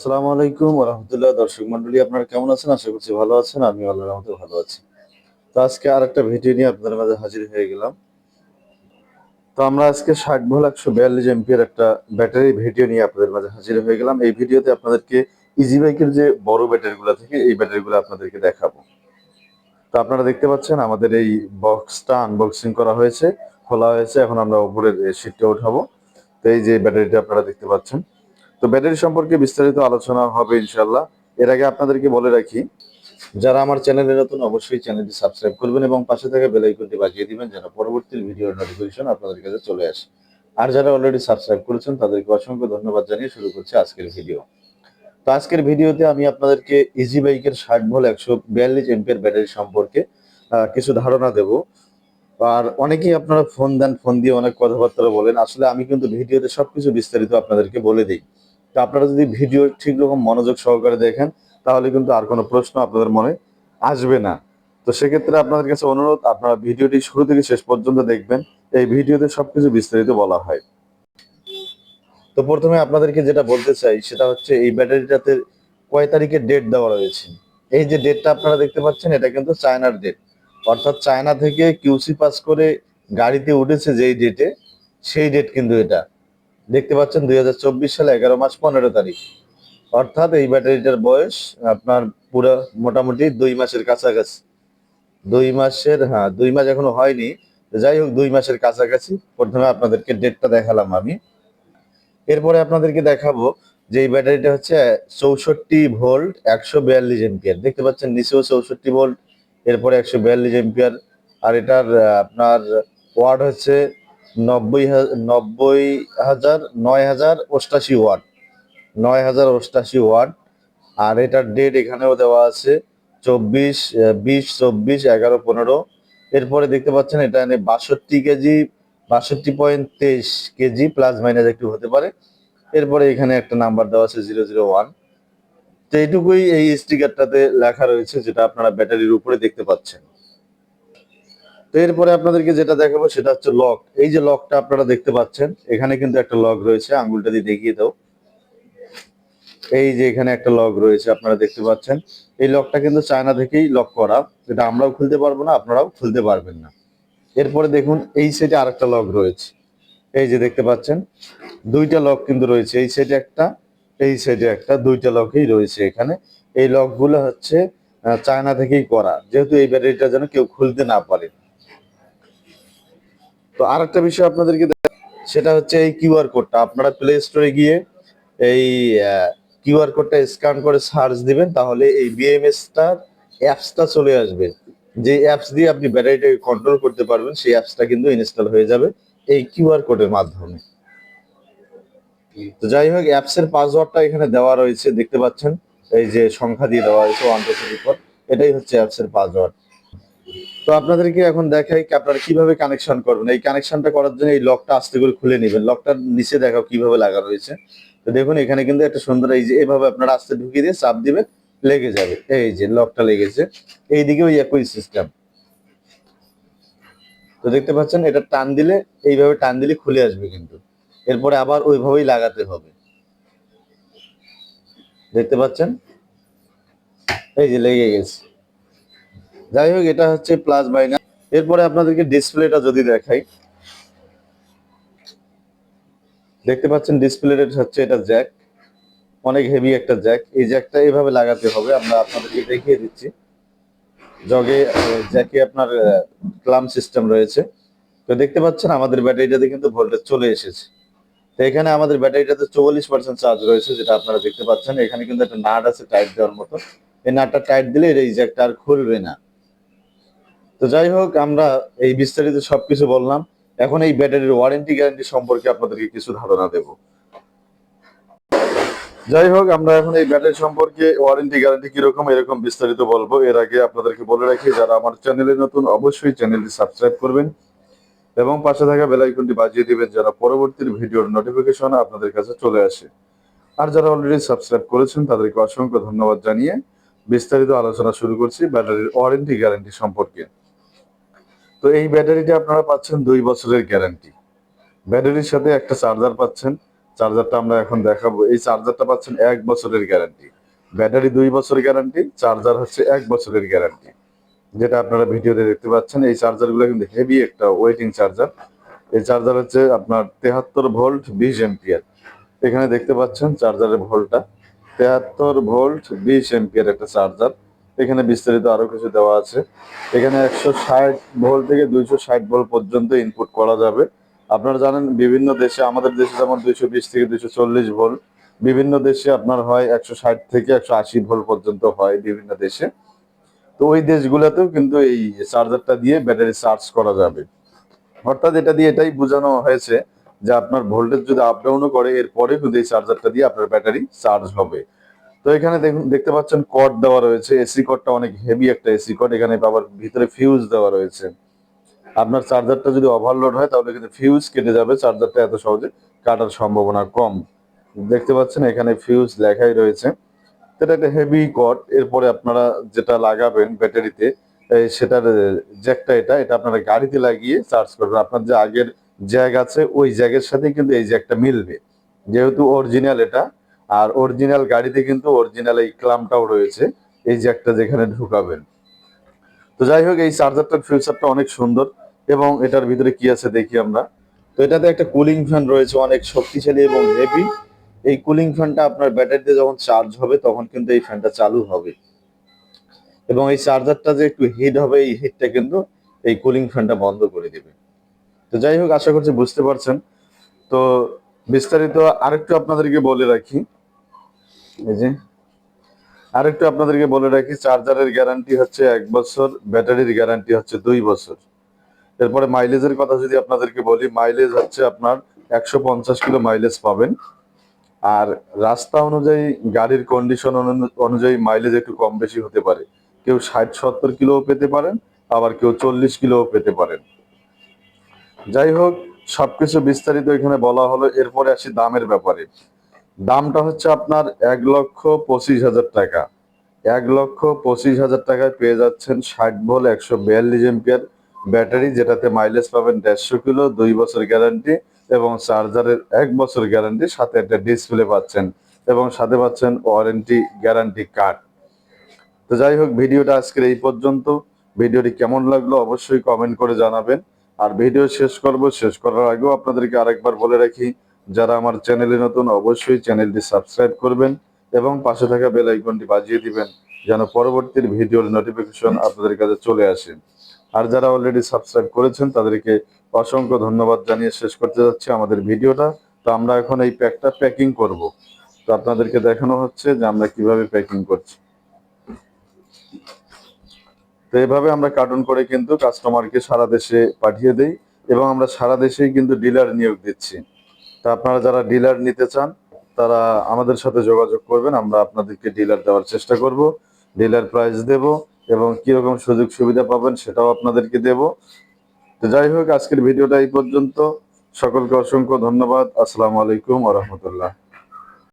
আসসালামু আলাইকুম রহমতুল্লাহ দর্শক মন্ডলী, আপনারা কেমন আছেন? আশা করছি ভালো আছেন আমি আল্লাহ রহমতে ভালো আছি। তো আজকে আর একটা ভিডিও নিয়ে আপনাদের মাঝে হাজির হয়ে গেলাম। তো আমরা আজকে ষাট ভোল একশো বিয়াল্লিশ এমপির একটা ব্যাটারি ভিডিও নিয়ে আপনাদের মাঝে হাজির হয়ে গেলাম। এই ভিডিওতে আপনাদেরকে ইজি বাইকের যে বড় ব্যাটারিগুলো থেকে এই ব্যাটারিগুলো আপনাদেরকে দেখাবো। তো আপনারা দেখতে পাচ্ছেন আমাদের এই বক্সটা আনবক্সিং করা হয়েছে, খোলা হয়েছে। এখন আমরা উপরের শীটটা উঠাবো। তো এই যে ব্যাটারিটা আপনারা দেখতে পাচ্ছেন তো ব্যাটারি সম্পর্কে বিস্তারিত আলোচনা হবে ইনশাল্লাহ এর আগে আপনাদেরকে বলে রাখি, যারা আমার চ্যানেলে নতুন অবশ্যই চ্যানেলটি সাবস্ক্রাইব করবেন এবং পাশে থাকা বেল আইকনটি বাজিয়ে দিবেন যেন পরবর্তী ভিডিওর নোটিফিকেশন আপনাদের কাছে চলে আসে। আর যারা অলরেডি সাবস্ক্রাইব করেছেন, তাদেরকে অসংখ্য ধন্যবাদ জানিয়ে শুরু করছি আজকের ভিডিও তো আজকের ভিডিওতে আমি আপনাদেরকে ইজি বাইকের ষাট ভোল একশো বিয়াল্লিশ এমপিয়ার ব্যাটারি সম্পর্কে কিছু ধারণা দেব। আর অনেকেই আপনারা ফোন দেন ফোন দিয়ে অনেক কথাবার্তা বলেন। আসলে আমি কিন্তু ভিডিওতে সবকিছু বিস্তারিত আপনাদেরকে বলে দিই। তো আপনারা যদি ভিডিও ঠিক রকম মনোযোগ সহকারে দেখেন, তাহলে কিন্তু আর কোনো প্রশ্ন আপনাদের মনে আসবে না। তো সেক্ষেত্রে আপনাদের কাছে অনুরোধ, আপনারা ভিডিওটি শুরু থেকে শেষ পর্যন্ত দেখবেন, এই ভিডিওতে সবকিছু বিস্তারিত বলা হয়। তো প্রথমে আপনাদেরকে যেটা বলতে চাই, সেটা হচ্ছে এই ব্যাটারিটাতে কয় তারিখের ডেট দেওয়া রয়েছে? এই যে ডেটটা আপনারা দেখতে পাচ্ছেন, এটা কিন্তু চায়নার ডেট অর্থাৎ চায়না থেকে কিউসি পাস করে গাড়িতে উঠেছে যেই ডেটে সেই ডেট কিন্তু এটা। দেখতে পাচ্ছেন দুই হাজার চব্বিশ সালে এগারো মাস পনেরো তারিখ। অর্থাৎ এই ব্যাটারিটার বয়স আপনার পুরো মোটামুটি দুই মাসের কাছাকাছি। দুই মাসের হ্যাঁ দুই মাস এখনও হয়নি। যাই হোক, দুই মাসের কাছাকাছি। প্রথমে আপনাদেরকে ডেটটা দেখালাম আমি। এরপরে আপনাদেরকে দেখাবো যে এই ব্যাটারিটা হচ্ছে চৌষট্টি ভোল্ট একশো বিয়াল্লিশ এম্পিয়ার। দেখতে পাচ্ছেন, নিচেও চৌষট্টি ভোল্ট, এরপরে একশো বিয়াল্লিশ এম্পিয়ার। আর এটার, আপনার ওয়ার্ড হচ্ছে নব্বই নব্বই হাজার, নয় হাজার অষ্টাশি ওয়াট। নয় হাজার অষ্টাশি ওয়াট। আর এটার ডেট এখানেও দেওয়া আছে চব্বিশ বিশ, চব্বিশ, এগারো, পনেরো। এরপরে দেখতে পাচ্ছেন এটা এনে বাষট্টি কেজি, বাষট্টি পয়েন্ট তেইশ কেজি প্লাস মাইনাস একটু হতে পারে। এরপরে এখানে একটা নাম্বার দেওয়া আছে জিরো জিরো ওয়ান তো এইটুকুই এই স্টিকারটাতে লেখা রয়েছে, যেটা আপনারা ব্যাটারির উপরে দেখতে পাচ্ছেন। তো এরপরে আপনাদেরকে যেটা দেখাবো সেটা হচ্ছে লক। এই যে লকটা আপনারা দেখতে পাচ্ছেন, এখানে কিন্তু একটা লক রয়েছে, আঙ্গুলটা দিয়ে দেখিয়ে দাও। এই যে এখানে একটা লক রয়েছে, আপনারা দেখতে পাচ্ছেন। এই লকটা কিন্তু চায়না থেকেই লক করা এটা আমরাও খুলতে পারব না, আপনারাও খুলতে পারবেন না। এরপরে দেখুন, এই সাইডে আরেকটা লক রয়েছে। এই যে দেখতে পাচ্ছেন, দুইটা লক কিন্তু রয়েছে, এই সাইডে একটা, এই সাইডে একটা, দুইটা লকই রয়েছে এখানে। এই লকগুলো হচ্ছে চায়না থেকেই করা, যেহেতু এই ব্যাটারিটা যেন কেউ খুলতে না পারে। তো আরেকটা বিষয় আপনাদেরকে সেটা হচ্ছে এই কিউআর কোডটা। আপনারা প্লে স্টোরে গিয়ে এই কিউআর কোডটা স্ক্যান করে সার্চ দিবেন, তাহলে এই বিএমএস টার অ্যাপসটা চলে আসবে। যে অ্যাপস দিয়ে আপনি ব্যাটারিটাকে কন্ট্রোল করতে পারবেন, সেই অ্যাপসটা কিন্তু ইনস্টল হয়ে যাবে এই কিউআর কোডের মাধ্যমে। তো যাই হোক অ্যাপস এর পাসওয়ার্ডটা এখানে দেওয়া রয়েছে, দেখতে পাচ্ছেন। এই যে সংখ্যা দিয়ে দেওয়া হয়েছে ওয়ান টু থ্রি ফোর এটাই হচ্ছে অ্যাপস এর পাসওয়ার্ড তো আপনাদেরকে এখন দেখাই আপনারা কীভাবে কানেকশন করবেন। এই কানেকশনটা করার জন্য এই লকটা আস্তে করে খুলে নেবেন। লকটার নিচে দেখাও কীভাবে লাগা রয়েছে। তো দেখুন, এখানে কিন্তু একটা সুন্দর এই যে, এভাবে আপনারা আস্তে ঢুকিয়ে দিয়ে চাপ দিবেন, লেগে যাবে। এই যে লকটা লেগেছে। এইদিকে ওই একই সিস্টেম তো দেখতে পাচ্ছেন, এটা টান দিলে, এইভাবে টান দিলে খুলে আসবে কিন্তু। এরপরে আবার ওইভাবেই লাগাতে হবে। দেখতে পাচ্ছেন? এই যে, লেগে গেছে। যাই হোক, এটা হচ্ছে প্লাস মাইনাস এরপরে আপনাদেরকে ডিসপ্লেটা যদি দেখাই। দেখতে পাচ্ছেন ডিসপ্লেটা হচ্ছে এটা জ্যাক অনেক হেভি একটা জ্যাক এই জ্যাকটা এইভাবে লাগাতে হবে। আমরা আপনাদেরকে দেখিয়ে দিচ্ছি। জগে জ্যাকে আপনার ক্লাম সিস্টেম রয়েছে। তো দেখতে পাচ্ছেন আমাদের ব্যাটারিটাতে কিন্তু ভোল্টেজ চলে এসেছে। তো এখানে আমাদের ব্যাটারিটাতে চৌল্লিশ পার্সেন্ট চার্জ রয়েছে, যেটা আপনারা দেখতে পাচ্ছেন। এখানে কিন্তু একটা নাট আছে টাইট দেওয়ার মতো। এই নাটটা টাইট দিলে এই জ্যাকটা আর খুলবে না। তো যাই হোক, আমরা এই বিস্তারিত সবকিছু বললাম। এখন এই ব্যাটারির ওয়ারেন্টি গ্যারান্টি সম্পর্কে আপনাদেরকে কিছু ধারণা দেব। যাই হোক, আমরা এখন এই ব্যাটারি সম্পর্কে ওয়ারেন্টি গ্যারান্টি কীরকম এরকম বিস্তারিত বলব। এর আগে আপনাদেরকে বলে রাখি, যারা আমার চ্যানেলে নতুন, অবশ্যই চ্যানেলটি সাবস্ক্রাইব করবেন এবং পাশে থাকা বেল আইকনটি বাজিয়ে দিবেন যারা পরবর্তী ভিডিওর নোটিফিকেশন আপনাদের কাছে চলে আসে। আর যারা অলরেডি সাবস্ক্রাইব করেছেন, তাদেরকে অসংখ্য ধন্যবাদ জানিয়ে বিস্তারিত আলোচনা শুরু করছি ব্যাটারির ওয়ারেন্টি গ্যারান্টি সম্পর্কে। তো এই ব্যাটারিটা আপনারা পাচ্ছেন দুই বছরের গ্যারান্টি ব্যাটারির সাথে একটা চার্জার পাচ্ছেন। চার্জারটা আমরা এখন দেখাবো। এই চার্জারটা পাচ্ছেন এক বছরের গ্যারান্টি ব্যাটারি দুই বছরের গ্যারান্টি চার্জার হচ্ছে এক বছরের গ্যারান্টি যেটা আপনারা ভিডিওতে দেখতে পাচ্ছেন, এই চার্জারগুলো কিন্তু হেভি একটা ওয়েটিং চার্জার এই চার্জার হচ্ছে আপনার তেহাত্তর ভোল্ট বিশ এম্পিয়ার এখানে দেখতে পাচ্ছেন চার্জারের ভোল্টটা তেহাত্তর ভোল্ট বিশ এম্পিয়ার একটা চার্জার এখানে বিস্তারিত আরও কিছু দেওয়া আছে। এখানে একশো ষাট ভোল্ট থেকে দুইশো ষাট ভোল্ট পর্যন্ত ইনপুট করা যাবে। আপনারা জানেন, বিভিন্ন দেশে, আমাদের দেশে যেমন দুইশো বিশ থেকে দুইশো চল্লিশ ভোল্ট বিভিন্ন দেশে আপনার হয় একশো ষাট থেকে একশো আশি ভোল্ট পর্যন্ত হয় বিভিন্ন দেশে। তো ওই দেশগুলোতেও কিন্তু এই চার্জারটা দিয়ে ব্যাটারি চার্জ করা যাবে। অর্থাৎ এটা দিয়ে এটাই বোঝানো হয়েছে যে আপনার ভোল্টেজ যদি আপ ডাউনও করে এরপরে কিন্তু এই চার্জারটা দিয়ে আপনার ব্যাটারি চার্জ হবে। তো এখানে দেখুন দেখতে পাচ্ছেন কর্ড দেওয়া রয়েছে। এসি কর্ডটা অনেক হেভি একটা এসি কর্ড এখানে আবার ভিতরে ফিউজ দেওয়া রয়েছে। আপনার চার্জারটা যদি ওভারলোড হয়, তাহলে কিন্তু ফিউজ কেটে যাবে। চার্জারটা এত সহজে কাটার সম্ভাবনা কম। দেখতে পাচ্ছেন এখানে ফিউজ লেখাই রয়েছে। এটা একটা হেভি কট এরপরে আপনারা যেটা লাগাবেন ব্যাটারিতে সেটার জ্যাকটা এটা। এটা আপনারা গাড়িতে লাগিয়ে চার্জ করবেন। আপনার যে আগের জ্যাক আছে, ওই জ্যাগের সাথে কিন্তু এই জ্যাকটা মিলবে। যেহেতু অরিজিনাল এটা আর অরিজিনাল গাড়িতে কিন্তু অরিজিনাল এই ক্লামটাও রয়েছে। এই জ্যাকটা যেখানে ঢুকাবেন। তো যাই হোক, এই চার্জারটার ফিউচারটা অনেক সুন্দর এবং এটার ভিতরে কি আছে দেখি আমরা। তো এটাতে একটা কুলিং ফ্যান রয়েছে, অনেক শক্তিশালী এবং হেভি এই কুলিং ফ্যানটা আপনার ব্যাটারিতে যখন চার্জ হবে, তখন কিন্তু এই ফ্যানটা চালু হবে। এবং এই চার্জারটা যে একটু হিট হবে, এই হিটটা কিন্তু এই কুলিং ফ্যানটা বন্ধ করে দেবে। তো যাই হোক, আশা করছি বুঝতে পারছেন। তো বিস্তারিত আরেকটু আপনাদেরকে বলে রাখি। এই যে। আরেকটু আপনাদেরকে বলে রাখি চার্জারের গ্যারান্টি হচ্ছে এক বছর, ব্যাটারির গ্যারান্টি হচ্ছে দুই বছর। এরপরে মাইলেজের কথা যদি আপনাদেরকে বলি মাইলেজ হচ্ছে আপনার একশো পঞ্চাশ কিলো মাইলেজ পাবেন। আর রাস্তা অনুযায়ী, গাড়ির কন্ডিশন অনুযায়ী মাইলেজ একটু কম বেশি হতে পারে। কেউ ষাট, সত্তর কিলোও পেতে পারেন, আবার কেউ চল্লিশ কিলোও পেতে পারেন। যাই হোক, সবকিছু বিস্তারিত এখানে বলা হলো, এরপরে আসি দামের ব্যাপারে। দামটা হচ্ছে আপনার এক লক্ষ পঁচিশ হাজার টাকা। এক লক্ষ পঁচিশ হাজার টাকায় পেয়ে যাচ্ছেন ষাট ভোল একশো বিয়াল্লিশ এম্পিয়ার ব্যাটারি, যেটাতে মাইলেজ পাবেন দেড়শো কিলো, দুই বছর গ্যারান্টি এবং চার্জারের এক বছর গ্যারান্টি সাথে একটা ডিসপ্লে পাচ্ছেন এবং সাথে পাচ্ছেন ওয়ারেন্টি গ্যারান্টি কার্ড তো যাই হোক, ভিডিওটা আজকের এই পর্যন্ত। ভিডিওটি কেমন লাগল অবশ্যই কমেন্ট করে জানাবেন। আর ভিডিও শেষ করব, শেষ করার আগেও আপনাদেরকে আরেকবার বলে রাখি যারা আমার চ্যানেলে নতুন, অবশ্যই চ্যানেলটি সাবস্ক্রাইব করবেন এবং পাশে থাকা বেল আইকনটি বাজিয়ে দিবেন যেন পরবর্তীর ভিডিওর নোটিফিকেশন আপনাদের কাছে চলে আসে। আর যারা অলরেডি সাবস্ক্রাইব করেছেন, তাদেরকে অসংখ্য ধন্যবাদ জানিয়ে শেষ করতে যাচ্ছি আমাদের ভিডিওটা। তো আমরা এখন এই প্যাকটা প্যাকিং করব। তো আপনাদেরকে দেখানো হচ্ছে যে আমরা কীভাবে প্যাকিং করছি। তো এভাবে আমরা কার্টুন করে কিন্তু কাস্টমারকে সারা দেশে পাঠিয়ে দেই এবং আমরা সারা দেশেই কিন্তু ডিলার নিয়োগ দিচ্ছি। তা আপনারা যারা ডিলার নিতে চান, তারা আমাদের সাথে যোগাযোগ করবেন, আমরা আপনাদেরকে ডিলার দেওয়ার চেষ্টা করব। ডিলার প্রাইস দেব এবং কীরকম সুযোগ সুবিধা পাবেন সেটাও আপনাদেরকে দেব। তো যাই হোক, আজকের ভিডিওটা এই পর্যন্ত। সকলকে অসংখ্য ধন্যবাদ। আসসালামু আলাইকুম আ রহমতুল্লাহ।